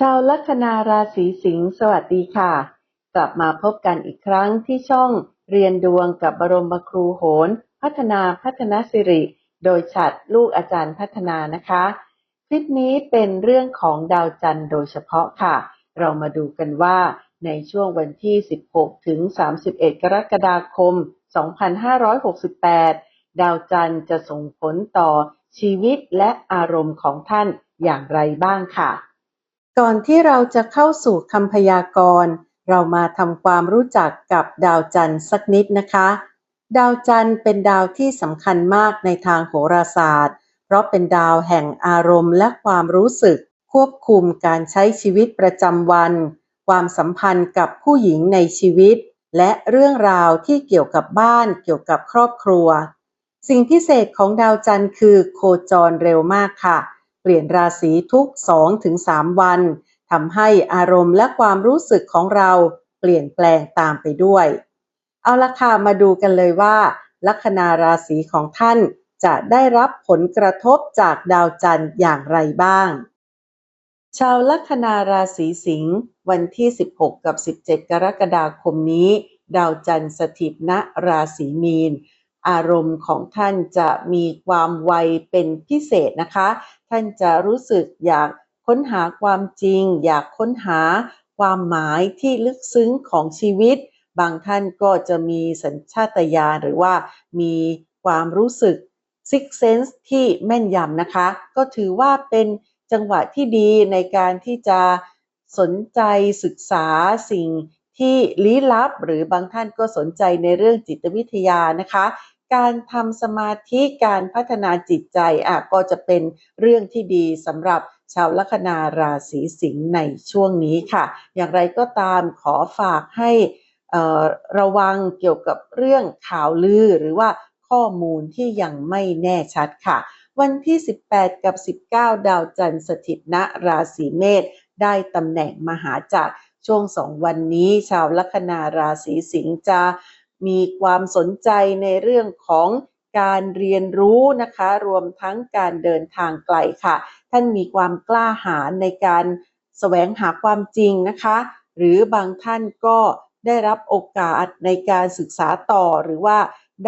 ชาวลัคนาราศีสิงห์สวัสดีค่ะ กลับมาพบกันอีกครั้งที่ช่องเรียนดวงกับบรมครูโหน พัฒนาพัฒนาสิริ โดยฉัดลูกอาจารย์พัฒนานะคะ คลิปนี้เป็นเรื่องของดาวจันทร์โดยเฉพาะค่ะ เรามาดูกันว่าในช่วงวันที่ 16 ถึง 31 กรกฎาคม 2568 ดาวจันทร์จะส่งผลต่อชีวิตและอารมณ์ของท่านอย่างไรบ้างค่ะ ก่อนที่เราจะเข้าสู่คำพยากรณ์ เรามาทำความรู้จักกับดาวจันทร์สักนิดนะคะ ดาวจันทร์เป็นดาวที่สำคัญมากในทางโหราศาสตร์ เพราะเป็นดาวแห่งอารมณ์และความรู้สึก ควบคุมการใช้ชีวิตประจำวัน ความสัมพันธ์กับผู้หญิงในชีวิต และเรื่องราวที่เกี่ยวกับบ้านเกี่ยวกับครอบครัว สิ่งพิเศษของดาวจันทร์คือโคจรเร็วมากค่ะ เปลี่ยนราศีทุก 2-3 วันทำให้อารมณ์และความรู้สึกของเราเปลี่ยนแปลงตามไปด้วย เอาละค่ะมาดูกันเลยว่า ลัคนาราศีของท่านจะได้รับผลกระทบจากดาวจันทร์อย่างไรบ้าง ชาวลัคนาราศีสิงห์วันที่ 16 กับ 17 กรกฎาคมนี้ ดาวจันทร์สถิตณราศีมีน อารมณ์ของท่านจะมีความไวเป็นพิเศษนะคะ ท่านจะรู้สึกอยากค้นหาความจริง อยากค้นหาความหมายที่ลึกซึ้งของชีวิต บางท่านก็จะมีสัญชาตญาณหรือว่ามีความรู้สึก Six Sense ที่แม่นยำนะคะ ก็ถือว่าเป็นจังหวะที่ดีในการที่จะสนใจศึกษาสิ่งที่ลี้ลับ หรือบางท่านก็สนใจในเรื่องจิตวิทยานะคะ การทำสมาธิการพัฒนาจิตใจอะก็จะเป็นเรื่องที่ดีสำหรับชาวลัคนาราศีสิงห์ในช่วงนี้ค่ะ อย่างไรก็ตามขอฝากให้ระวังเกี่ยวกับเรื่องข่าวลือหรือว่าข้อมูลที่ยังไม่แน่ชัดค่ะ วันที่ 18 กับ 19 ดาวจันทร์สถิตณราศีเมษได้ตำแหน่งมหาจักรช่วงสองวันนี้ชาวลัคนาราศีสิงห์จะ มีความสนใจในเรื่องของการเรียนรู้นะคะ รวมทั้งการเดินทางไกลค่ะ ท่านมีความกล้าหาญในการแสวงหาความจริงนะคะ หรือบางท่านก็ได้รับโอกาสในการศึกษาต่อหรือว่า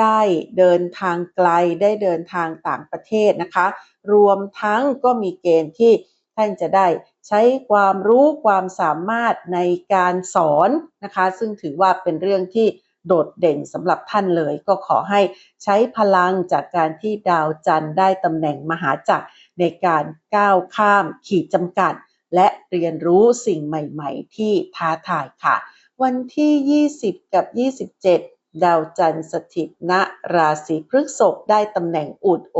ได้เดินทางไกลได้เดินทางต่างประเทศนะคะ รวมทั้งก็มีเกณฑ์ที่ท่านจะได้ใช้ความรู้ความสามารถในการสอนนะคะ ซึ่งถือว่าเป็นเรื่องที่ โดดเด่นสำหรับท่านเลย ก็ขอให้ใช้พลังจากการที่ดาวจันทร์ได้ตำแหน่งมหาจักรในการก้าวข้ามขีดจำกัด และเรียนรู้สิ่งใหม่ๆ ที่ท้าทายค่ะ วันที่ 20 กับ 27ดาวจันทร์สถิตณราศีพฤษภได้ตำแหน่งอุดโอ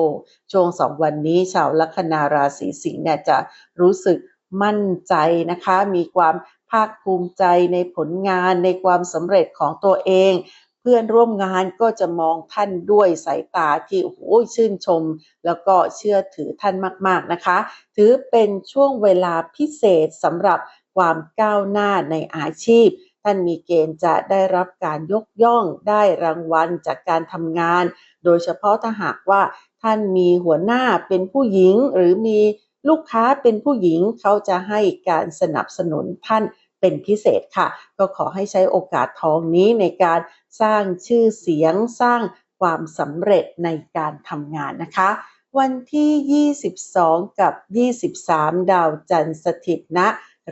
ช่วงสองวันนี้ชาวลัคนาราศีสิงห์เนี่ยจะรู้สึกมั่นใจนะคะ มีความ ภาคภูมิใจในผลงานในความสำเร็จของตัวเอง เพื่อนร่วมงานก็จะมองท่านด้วยสายตาที่โอ้โหชื่นชม แล้วก็เชื่อถือท่านมาก ๆนะคะ ถือเป็นช่วงเวลาพิเศษสำหรับความก้าวหน้าในอาชีพ ท่านมีเกณฑ์จะได้รับการยกย่องได้รางวัลจากการทำงาน โดยเฉพาะถ้าหากว่าท่านมีหัวหน้าเป็นผู้หญิงหรือมี ลูกค้าเป็นผู้หญิงเขาจะให้การสนับสนุนท่านเป็นพิเศษค่ะ ก็ขอให้ใช้โอกาสทองนี้ในการสร้างชื่อเสียงสร้างความสำเร็จในการทำงานนะคะ วันที่ 22 กับ 23 ดาวจันทร์สถิตณ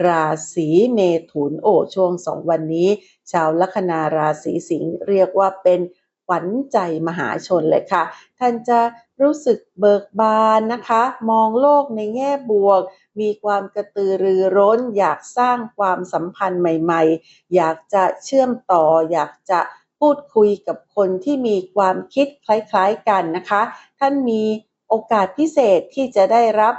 ราศีเมถุนโอช่วงสองวันนี้ ชาวลัคนาราศีสิงห์เรียกว่าเป็น ขวัญใจมหาชนเลยค่ะ ท่านจะรู้สึกเบิกบานนะคะ มองโลกในแง่บวก มีความกระตือรือร้น อยากสร้างความสัมพันธ์ใหม่ ๆ อยากจะเชื่อมต่อ อยากจะพูดคุยกับคนที่มีความคิดคล้ายๆกันนะคะ ท่านมีโอกาสพิเศษที่จะได้รับ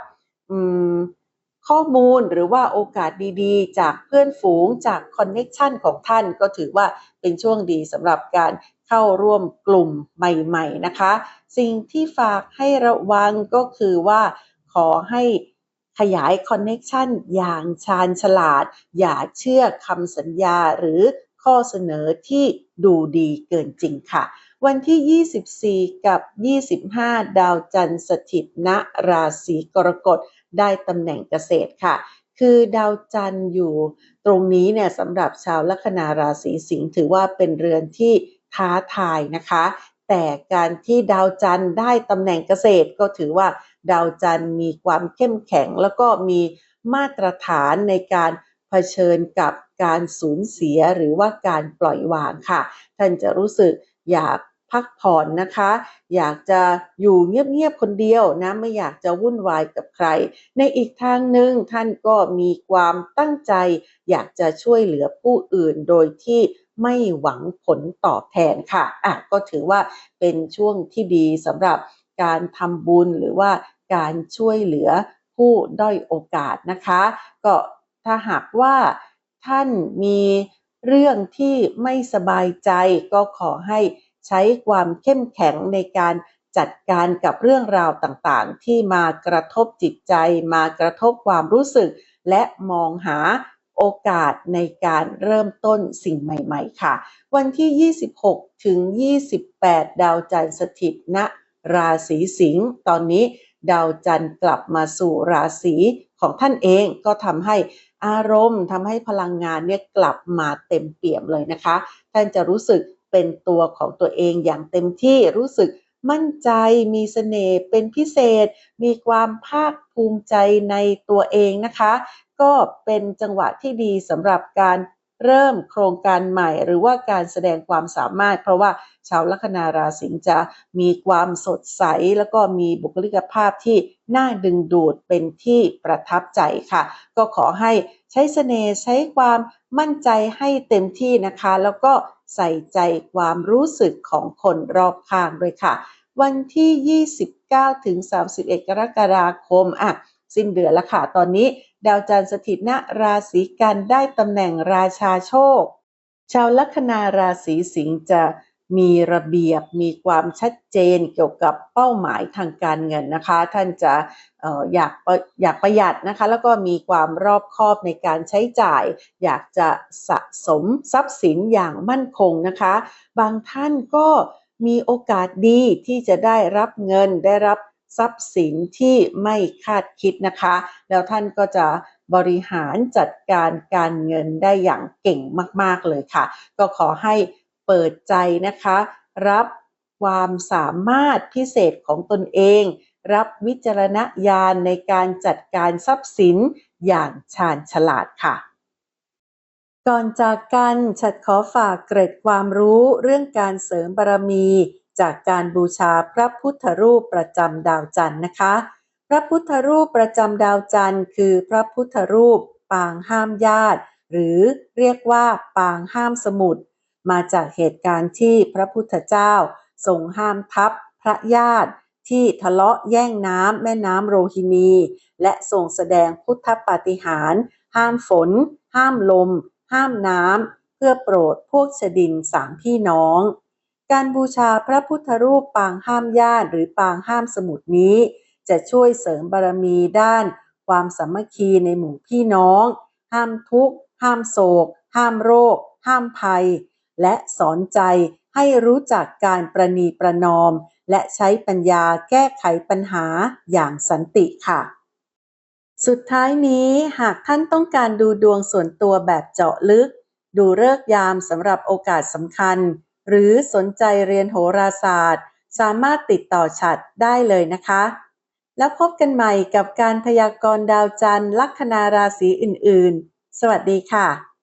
ข้อมูลหรือว่าโอกาสดีๆ จากเพื่อนฝูงจากคอนเน็ชันของท่านก็ถือว่าเป็นช่วงดีสำหรับการเข้าร่วมกลุ่มใหม่ๆนะคะ สิ่งที่ฝากให้ระวังก็คือว่าขอให้ขยายคอนเน็ชันอย่างชาญฉลาด อย่าเชื่อคำสัญญาหรือข้อเสนอที่ดูดีเกินจริงค่ะ วันที่ 24 กับ 25 ดาวจันทร์สถิตณราศีกรกฎได้ตำแหน่งเกษตรค่ะ คือดาวจันทร์อยู่ตรงนี้เนี่ยสำหรับชาวลัคนาราศีสิงห์ถือว่าเป็นเรือนที่ท้าทายนะคะ แต่การที่ดาวจันทร์ได้ตำแหน่งเกษตรก็ถือว่าดาวจันทร์มีความเข้มแข็งแล้วก็มีมาตรฐานในการเผชิญกับการสูญเสียหรือว่าการปล่อยวางค่ะ ท่านจะรู้สึกอยาก พักผ่อนนะคะ อยากจะอยู่เงียบๆคนเดียวนะไม่อยากจะวุ่นวายกับใคร ในอีกทางหนึ่งท่านก็มีความตั้งใจ อยากจะช่วยเหลือผู้อื่นโดยที่ไม่หวังผลตอบแทนค่ะอะ ก็ถือว่าเป็นช่วงที่ดีสำหรับการทำบุญหรือว่าการช่วยเหลือผู้ด้อยโอกาสนะคะ ก็ถ้าหากว่าท่านมีเรื่องที่ไม่สบายใจก็ขอให้ ใช้ความเข้มแข็งในการจัดการกับเรื่องราวต่างๆ ที่มากระทบจิตใจ มากระทบความรู้สึก และมองหาโอกาสในการเริ่มต้นสิ่งใหม่ ๆ ค่ะ วันที่ 26 ถึง 28 ดาวจันทร์สถิตณราศีสิงห์ตอนนี้ดาวจันทร์กลับมาสู่ราศีของท่านเองก็ทำให้อารมณ์ทำให้พลังงานเนี่ยกลับมาเต็มเปี่ยมเลยนะคะ ท่านจะรู้สึก เป็นตัวของตัวเองอย่างเต็มที่รู้สึกมั่นใจมีเสน่ห์เป็นพิเศษ มีความภาคภูมิใจในตัวเองนะคะ ก็เป็นจังหวะที่ดีสำหรับการ เริ่มโครงการใหม่หรือว่าการแสดงความสามารถ เพราะว่าชาวลัคนาราศีจะมีความสดใส แล้วก็มีบุคลิกภาพที่น่าดึงดูดเป็นที่ประทับใจค่ะ ก็ขอให้ใช้เสน่ห์ใช้ความมั่นใจให้เต็มที่นะคะ แล้วก็ใส่ใจความรู้สึกของคนรอบข้างด้วยค่ะ วันที่ 29 ถึง 31 กรกฎาคมอะสิ้นเดือนล้วค่ะ ตอนนี้ ดาวจันทร์สถิตณราศีกันได้ตำแหน่งราชาโชค ชาวลัคนาราศีสิงห์จะมีระเบียบมีความชัดเจนเกี่ยวกับเป้าหมายทางการเงินนะคะ ท่านจะอยากอยากประหยัดนะคะ แล้วก็มีความรอบคอบในการใช้จ่าย อยากจะสะสมทรัพย์สินอย่างมั่นคงนะคะ บางท่านก็มีโอกาสดีที่จะได้รับเงินได้รับ ทรัพย์สินที่ไม่คาดคิดนะคะ แล้วท่านก็จะบริหารจัดการการเงินได้อย่างเก่งมาก ๆ เลยค่ะ ก็ขอให้เปิดใจนะคะ รับความสามารถพิเศษของตนเอง รับวิจารณญาณในการจัดการทรัพย์สินอย่างชาญฉลาดค่ะ ก่อนจากกันฉัดขอฝากเกร็ดความรู้เรื่องการเสริมบารมี จากการบูชาพระพุทธรูปประจำดาวจันทร์นะคะ พระพุทธรูปประจำดาวจันทร์คือพระพุทธรูปปางห้ามญาติ หรือเรียกว่าปางห้ามสมุทรมาจากเหตุการณ์ที่พระพุทธเจ้าทรงห้ามทัพพระญาติที่ทะเลาะแย่งน้ำแม่น้ำโรฮินี และทรงแสดงพุทธปาฏิหาริย์ห้ามฝน ห้ามลม ห้ามน้ำเพื่อโปรดพวกชดินสามพี่น้อง การบูชาพระพุทธรูปปางห้ามญาติหรือปางห้ามสมุดนี้ จะช่วยเสริมบารมีด้าน ความสามัคคีในหมู่พี่น้อง ห้ามทุกข์ ห้ามโศก ห้ามโรค ห้ามภัย และสอนใจให้รู้จักการประนีประนอม และใช้ปัญญาแก้ไขปัญหาอย่างสันติค่ะ สุดท้ายนี้หากท่านต้องการดูดวงส่วนตัวแบบเจาะลึก ดูเลิกยามสำหรับโอกาสสำคัญ หรือสนใจเรียนโหราศาสตร์ สามารถติดต่อฉัดได้เลยนะคะ แล้วพบกันใหม่กับการพยากรณ์ดาวจันทร์ลัคนาราศีอื่น ๆ สวัสดีค่ะ